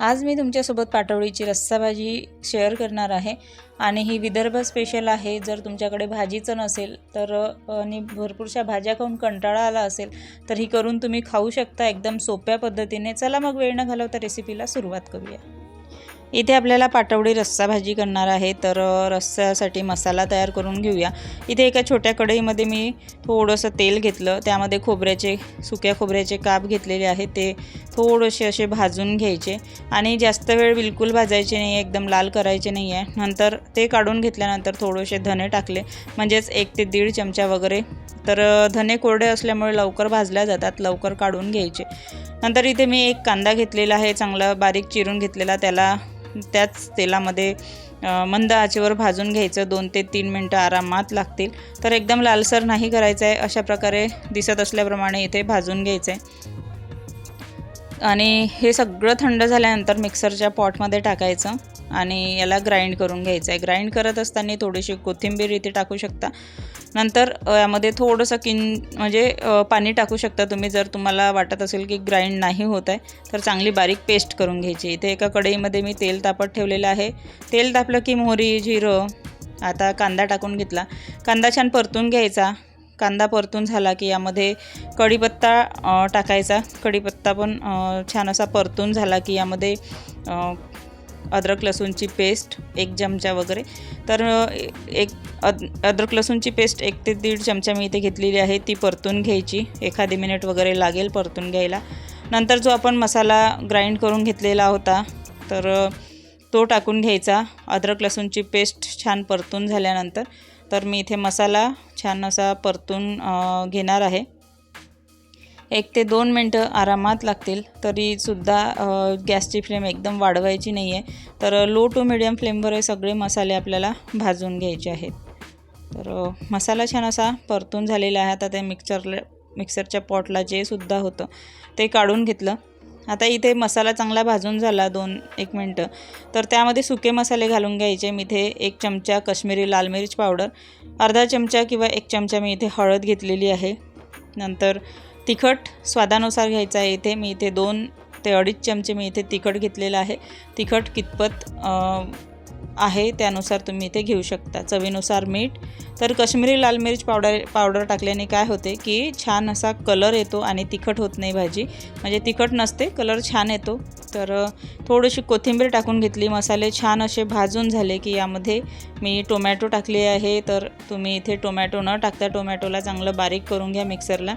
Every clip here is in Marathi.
आज मी तुमच्यासोबत पाटवळीची रस्सा भाजी शेअर करणार आहे. आणि ही विदर्भ स्पेशल आहे. जर तुमच्याकडे भाजीचं नसेल तर आणि भरपूरशा भाज्या खाऊन कंटाळा आला असेल तर ही करून तुम्ही खाऊ शकता. एकदम सोप्या पद्धतीने. चला मग वेळ न घालवता रेसिपीला सुरुवात करूया. इथे आपल्याला पाटवडी रस्सा भाजी करणार आहे. तर रस्स्यासाठी मसाला तयार करून घेऊया. इथे एका छोट्या कढईमध्ये मी थोडंसं तेल घेतलं. त्यामध्ये खोबऱ्याचे सुक्या खोबऱ्याचे काप घेतलेले आहेत. ते थोडेसे असे भाजून घ्यायचे. आणि जास्त वेळ बिलकुल भाजायचे नाही एकदम लाल करायचे नाही आहे नंतर ते काढून घेतल्यानंतर थोडेसे धने टाकले. म्हणजेच एक ते दीड चमचा वगैरे. तर धने कोरडे असल्यामुळे लवकर भाजल्या जातात. लवकर काढून घ्यायचे. नंतर इथे मी एक कांदा घेतलेला आहे. चांगला बारीक चिरून घेतलेला. त्याला त्याच तेलामध्ये मंद आचेवर भाजून घ्यायचं. दोन ते तीन मिनटं आरामात लागतील. तर एकदम लालसर नाही करायचं आहे अशा प्रकारे दिसत असल्याप्रमाणे इथे भाजून घ्यायचं आहे आणि हे सगळं थंड झाल्यानंतर मिक्सरच्या पॉटमध्ये टाकायचं आणि याला ग्राइंड करून घ्यायचं आहे. ग्राइंड करत असताना थोडीशी कोथिंबीर इथे टाकू शकता. नंतर यामध्ये थोडंसं किन म्हणजे पाणी टाकू शकता तुम्ही. जर तुम्हाला वाटत असेल की ग्राइंड नाही होत आहे तर चांगली बारीक पेस्ट करून घ्यायची. इथे एका कढईमध्ये मी तेल तापत ठेवलेलं आहे. तेल तापलं की मोहरी जिरं आता कांदा टाकून घेतला. कांदा छान परतून घ्यायचा. कांदा परतून झाला की यामध्ये कढीपत्ता टाकायचा. कढीपत्ता पण छान असा परतून झाला की यामध्ये अद्रक लसूणची पेस्ट एक चमचा वगैरे. तर एक अद अद्रक लसूणची पेस्ट एक ते दीड चमचा मी इथे घेतलेली आहे. ती परतून घ्यायची. एखादी मिनिट वगैरे लागेल परतून घ्यायला. नंतर जो आपण मसाला ग्राइंड करून घेतलेला होता तर तो टाकून घ्यायचा. अद्रक लसूणची पेस्ट छान परतून झाल्यानंतर. तर मी इथे मसाला छान असा परतून घेणार आहे. एक ते दोन मिनटं आरामात लागतील तरीसुद्धा गॅसची फ्लेम एकदम वाढवायची नाही आहे तर लो टू मिडियम फ्लेमवर हे सगळे मसाले आपल्याला भाजून घ्यायचे आहेत. तर मसाला छान असा परतून झालेला आहे. आता ते मिक्सरला मिक्सरच्या पॉटला जे सुद्धा होतं ते काढून घेतलं. आता इथे मसाला चांगला भाजून झाला दोन एक मिनटं. तर त्यामध्ये सुके मसाले घालून घ्यायचे. मी इथे एक चमचा कश्मीरी लाल मिरच पावडर अर्धा चमचा किंवा एक चमचा मी इथे हळद घेतलेली आहे. नंतर तिखट स्वादानुसार घ्यायचं आहे इथे. मी इथे दोन ते अडीच चमचे मी इथे तिखट घेतलेलं आहे. तिखट कितपत आहे त्यानुसार तुम्ही इथे घेऊ शकता. चवीनुसार मीठ. तर कश्मीरी लाल मिरच पावडर पावडर टाकल्याने काय होते की छान असा कलर येतो आणि तिखट होत नाही भाजी. म्हणजे तिखट नसते कलर छान येतो. तर थोडीशी कोथिंबीर टाकून घेतली मसाले छान असे भाजून झाले की यामध्ये मी टोमॅटो टाकले आहे. तर तुम्ही इथे टोमॅटो न टाकता टोमॅटोला चांगलं बारीक करून घ्या मिक्सरला.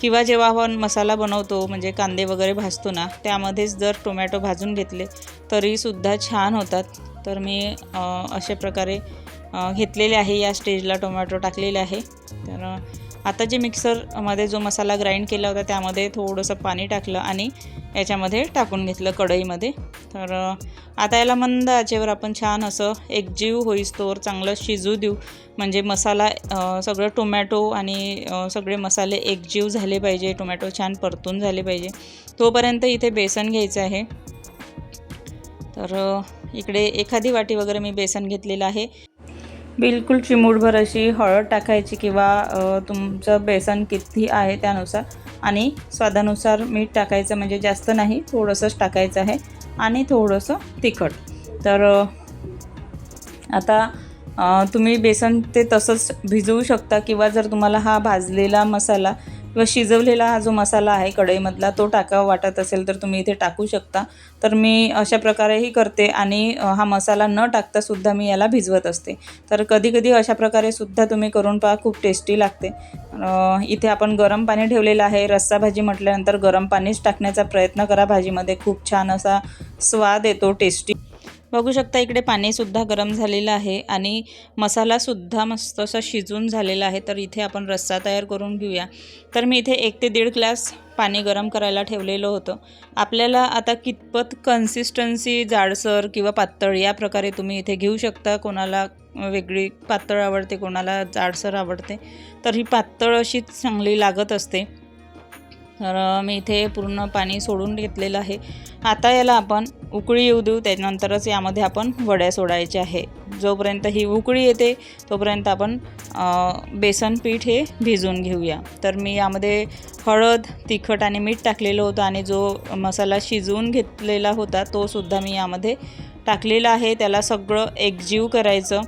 किंवा जेव्हा आपण मसाला बनवतो म्हणजे कांदे वगैरे भाजतो ना त्यामध्येच जर टोमॅटो भाजून घेतले तरीसुद्धा छान होतात. तर मी अशा प्रकारे घेतलेले आहे. या स्टेजला टोमॅटो टाकलेले आहे. तर आता जे मिक्सरमध्ये जो मसाला ग्राइंड केला होता त्यामध्ये थोडंसं पाणी टाकलं आणि याच्यामध्ये टाकून घेतलं कढईमध्ये. तर आता याला मंद आचेवर आपण छान असं एकजीव होईस्तोवर चांगलं शिजू देऊ. म्हणजे मसाला सगळं टोमॅटो आणि सगळे मसाले एकजीव झाले पाहिजे. टोमॅटो छान परतून झाले पाहिजे. तोपर्यंत इथे बेसन घ्यायचं आहे. तर इकडे एखादी वाटी वगैरे मी बेसन घेतलेलं आहे. बिलकुल चिमूटभर अशी हळद टाकायची किंवा तुमचं बेसन किती आहे त्यानुसार. आणि स्वादानुसार मीठ टाकायचं म्हणजे जास्त नाही थोडंसंच टाकायचं आहे. आणि थोडंसं तिखट. तर आता तुम्ही बेसन ते तसंच भिजवू शकता किंवा जर तुम्हाला हा भाजलेला मसाला किंवा शिजवलेला हा जो मसाला आहे कढईमधला तो टाकावा वाटत असेल तर तुम्ही इथे टाकू शकता. तर मी अशा प्रकारेही करते आणि हा मसाला न टाकता सुद्धा मी याला भिजवत असते. तर कधीकधी अशा प्रकारे सुद्धा तुम्ही करून पहा खूप टेस्टी लागते. इथे आपण गरम पाणी ठेवलेलं आहे. रस्सा भाजी म्हटल्यानंतर गरम पाणीच टाकण्याचा प्रयत्न करा. भाजीमध्ये खूप छान असा स्वाद येतो टेस्टी. बघू शकता इकडे पाणीसुद्धा गरम झालेलं आहे आणि मसालासुद्धा मस्त असा शिजून झालेला आहे तर इथे आपण रस्सा तयार करून घेऊया. तर मी इथे एक ते दीड ग्लास पाणी गरम करायला ठेवलेलं होतं. आपल्याला आता कितपत कन्सिस्टन्सी जाडसर किंवा पातळ या प्रकारे तुम्ही इथे घेऊ शकता. कोणाला वेगळी पातळ आवडते कोणाला जाडसर आवडते तर ही पातळ अशीच चांगली लागत असते. तर मी इथे पूर्ण पाणी सोडून घेतलेलं आहे. आता याला आपण उकळी येऊ देऊ. त्यानंतरच यामध्ये आपण वड्या सोडायचे आहे. जोपर्यंत ही उकळी येते तोपर्यंत आपण बेसन पीठ हे भिजवून घेऊया. तर मी यामध्ये हळद तिखट आणि मीठ टाकलेलं होतं आणि जो मसाला शिजवून घेतलेला होता तो सुद्धा मी यामध्ये टाकलेला आहे. त्याला सगळं एकजीव करायचं.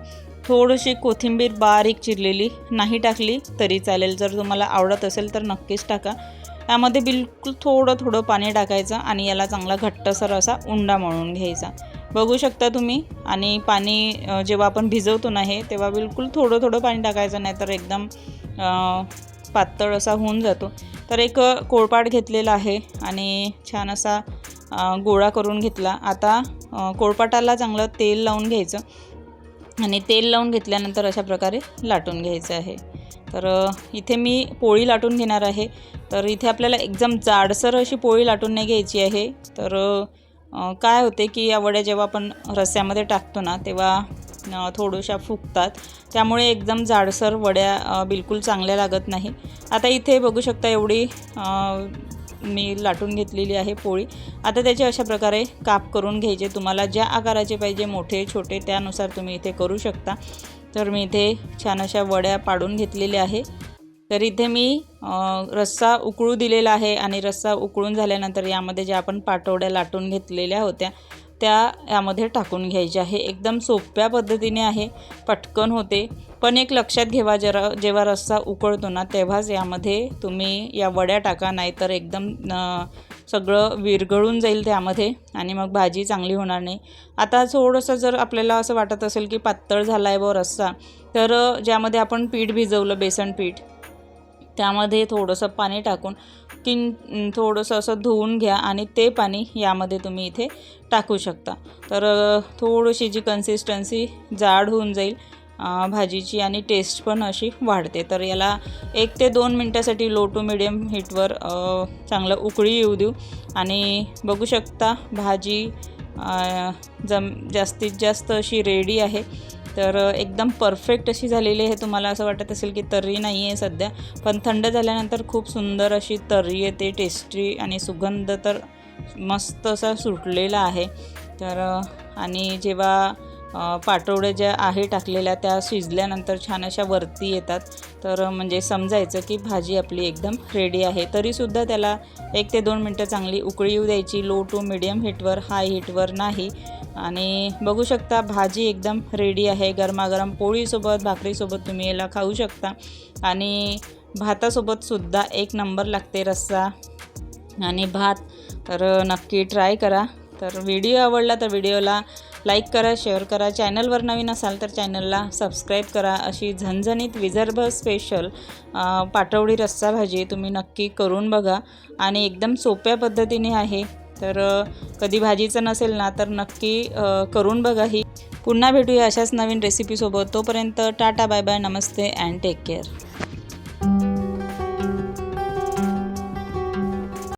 थोडीशी कोथिंबीर बारीक चिरलेली नाही टाकली तरी चालेल. जर तुम्हाला आवडत असेल तर नक्कीच टाका. यामध्ये बिलकुल थोडं थोडं पाणी टाकायचं आणि याला चांगला घट्टसर असा उंडा मळून घ्यायचा. बघू शकता तुम्ही आणि पाणी जेव्हा आपण भिजवतो ना हे तेव्हा बिलकुल थोडं थोडं पाणी टाकायचं नाही तर एकदम पातळ असा होऊन जातो. तर एक कोळपाट घेतलेला आहे आणि छान असा गोळा करून घेतला. आता कोळपाटाला चांगलं तेल लावून घ्यायचं. आणि तेल लावून घेतल्यानंतर अशा प्रकारे लाटून घ्यायचं आहे. तर इथे मी पोळी लाटून घेणार आहे. तर इथे आपल्याला एकदम जाडसर अशी पोळी लाटून नाही घ्यायची आहे. तर काय होते की या वड्या जेव्हा आपण रस्स्यामध्ये टाकतो ना तेव्हा थोड्याशा फुगतात. त्यामुळे एकदम जाडसर वड्या बिलकुल चांगल्या लागत नाही. आता इथे बघू शकता एवढी मी लाटून घेतलेली आहे पोळी. आता त्याचे अशा प्रकारे काप करून घ्यायचे. तुम्हाला ज्या आकाराचे पाहिजे मोठे छोटे त्यानुसार तुम्ही इथे करू शकता. तर मी इथे छान अशा वड्या पाडून घेतलेल्या आहे. तर इथे मी रस्सा उकळू दिलेला आहे आणि रस्सा उकळून झाल्यानंतर यामध्ये ज्या आपण पाटवड्या लाटून घेतलेल्या होत्या त्या यामध्ये टाकून घ्यायच्या आहे. एकदम सोप्या पद्धतीने आहे पटकन होते. पण एक लक्षात घेवा जरा जेव्हा रस्सा उकळतो ना तेव्हाच यामध्ये तुम्ही या वड्या टाका नाहीतर एकदम सगळं विरघळून जाईल त्यामध्ये आणि मग भाजी चांगली होणार नाही. आता थोडंसं जर आपल्याला असं वाटत असेल की पातळ झाला आहे व रस्सा तर ज्यामध्ये आपण पीठ भिजवलं बेसन पीठ त्यामध्ये थोडंसं पाणी टाकून किन थोडंसं असं धुवून घ्या आणि ते पाणी यामध्ये तुम्ही इथे टाकू शकता. तर थोडीशी जी कन्सिस्टन्सी जाड होऊन जाईल भाजीची आणि टेस्ट पण अशी वाढते. तर याला एक ते दोन मिनटासाठी लो टू मिडियम हीटवर चांगलं उकळी येऊ देऊ. आणि बघू शकता भाजी जम जास्तीत जास्त अशी रेडी आहे. तर एकदम परफेक्ट अशी झालेली आहे. तुम्हाला असं वाटत असेल की तर्री नाही आहे सध्या पण थंड झाल्यानंतर खूप सुंदर अशी तर्री येते. टेस्टी आणि सुगंध तर मस्त असा सुटलेला आहे. तर आणि जेव्हा पाटवड्या ज्या आहे टाकलेल्या त्या शिजल्यानंतर छान अशा वरती येतात. तर म्हणजे समजायचं की भाजी आपली एकदम रेडी आहे. तरीसुद्धा त्याला एक ते दोन मिनटं चांगली उकळी येऊ द्यायची. लो टू मिडियम हीटवर हाय हीटवर नाही. आणि बघू शकता भाजी एकदम रेडी आहे. गरमागरम पोळीसोबत भाकरीसोबत तुम्ही याला खाऊ शकता. आणि भातासोबतसुद्धा एक नंबर लागते रस्सा आणि भात. तर नक्की ट्राय करा. तर व्हिडिओ आवडला तर व्हिडिओला लाईक करा शेअर करा. चॅनलवर नवीन असाल तर चॅनलला सबस्क्राईब करा. अशी झणझणीत विदर्भ स्पेशल पाटवडी रस्सा भाजी तुम्ही नक्की करून बघा. आणि एकदम सोप्या पद्धतीने आहे. तर कधी भाजीचं नसेल ना तर नक्की करून बघा ही. पुन्हा भेटूया अशाच नवीन रेसिपीसोबत तोपर्यंत टाटा बाय बाय नमस्ते अँड टेक केअर